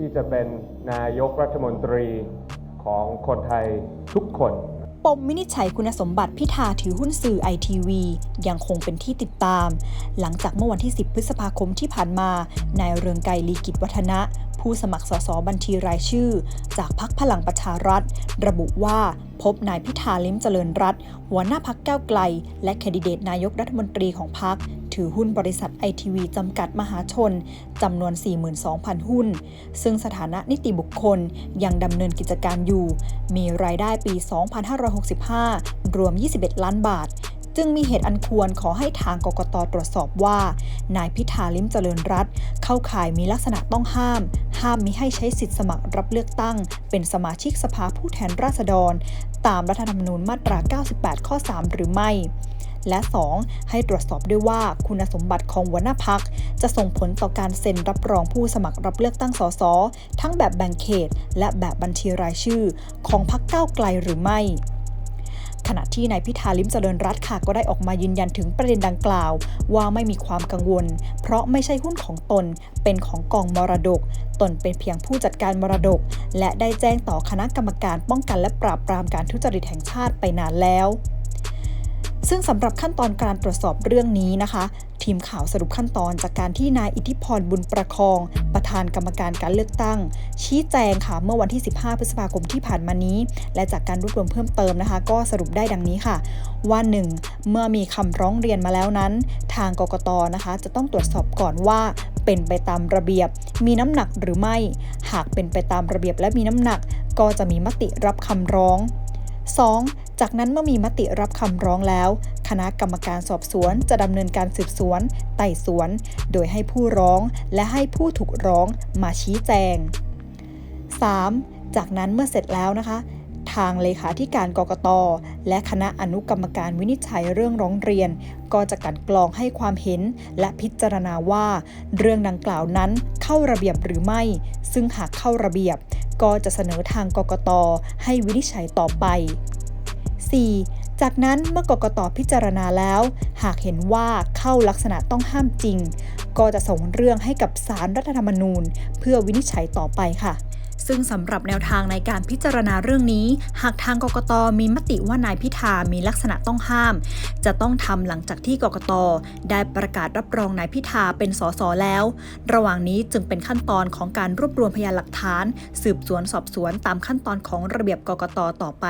ที่จะเป็นนายกรัฐมนตรีของคนไทยทุกคนปมวินิจฉัยคุณสมบัติพิธาถือหุ้นสื่อไอทีวียังคงเป็นที่ติดตาม หลังจากเมื่อวันที่ 10 พฤษภาคมที่ผ่านมา นายเรืองไกรลีกิจวัฒนะ ผู้สมัครสสบัญชีรายชื่อ จากพักพลังประชารัฐ ระบุว่าพบนายพิธาลิ้มเจริญรัตหัวหน้าพักก้าวไกล และแคนดิเดตนายกรัฐมนตรีของพัก ถือหุ้นบริษัทไอทีวีจำกัดมหาชน จำนวน 42,000 หุ้น ซึ่งสถานะนิติบุคคลยังดำเนินกิจการอยู่ มีรายได้ปี 2565 รวม 21 ล้านบาท จึงมีเหตุอันควรขอให้ทางกกตตรวจสอบว่า นายพิธาลิมเจริญรัตเข้าข่ายมีลักษณะต้องห้าม ห้ามมิให้ใช้สิทธิสมัครรับเลือกตั้ง เป็นสมาชิกสภาผู้แทนราษฎร ตามรัฐธรรมนูญมาตรา 98 ข้อ 3 หรือไม่ และ 2. ให้ตรวจสอบด้วยว่าคุณสมบัติของหัวหน้าพัก จะส่งผลต่อการเซ็นรับรองผู้สมัครรับเลือกตั้งสสทั้งแบบแบ่งเขต และแบบบัญชีรายชื่อ ของพักก้าวไกลหรือไม่ขณะที่นายพิธาลิมเจริญรัตค่ะก็ได้ออกมายืนยันถึงประเด็นดังกล่าว ว่าไม่มีความกังวล เพราะไม่ใช่หุ้นของตน เป็นของกองมรดก ตนเป็นเพียงผู้จัดการมรดก และได้แจ้งต่อคณะกรรมการป้องกันและปราบปรามการทุจริตแห่งชาติไปนานแล้ว ซึ่งสำหรับขั้นตอนการตรวจสอบเรื่องนี้นะคะ ทีมข่าวสรุปขั้นตอนจากการที่นายอิทธิพรบุญประคอง ประธานกรรมการการเลือกตั้ง ชี้แจงค่ะเมื่อวันที่ 15 พฤษภาคมที่ผ่านมานี้ และจากการรวบรวมเพิ่มเติมนะคะ ก็สรุปได้ดังนี้ค่ะ ว่า 1. เมื่อมีคำร้องเรียนมาแล้วนั้น ทางกกตนะคะ จะต้องตรวจสอบก่อนว่าเป็นไปตามระเบียบ มีน้ำหนักหรือไม่ หากเป็นไปตามระเบียบและมีน้ำหนัก ก็จะมีมติรับคำร้อง 2. จากนั้นเมื่อมีมติรับคำร้องแล้ว คณะกรรมการสอบสวนจะดำเนินการสืบสวน ไต่สวน โดยให้ผู้ร้องและให้ผู้ถูกร้องมาชี้แจง 3. จากนั้นเมื่อเสร็จแล้วนะคะ ทางเลขาธิการกกต และคณะอนุกรรมการวินิจฉัยเรื่องร้องเรียน ก็จะกันกรองให้ความเห็นและพิจารณาว่า เรื่องดังกล่าวนั้นเข้าระเบียบหรือไม่ ซึ่งหากเข้าระเบียบ ก็จะเสนอทางกกตให้วินิจฉัยต่อไป 4. จากนั้นเมื่อกกตพิจารณาแล้ว หากเห็นว่าเข้าลักษณะต้องห้ามจริง ก็จะส่งเรื่องให้กับสารรัฐธรรมนูญ เพื่อวินิจฉัยต่อไปค่ะซึ่งสำหรับแนวทางในการพิจารณาเรื่องนี้ หากทางกกตมีมติว่านายพิธามีลักษณะต้องห้าม จะต้องทำหลังจากที่กกตได้ประกาศรับรองนายพิธาเป็นสสแล้ว ระหว่างนี้จึงเป็นขั้นตอนของการรวบรวมพยานหลักฐาน สืบสวนสอบสวนตามขั้นตอนของระเบียบกกตต่อไป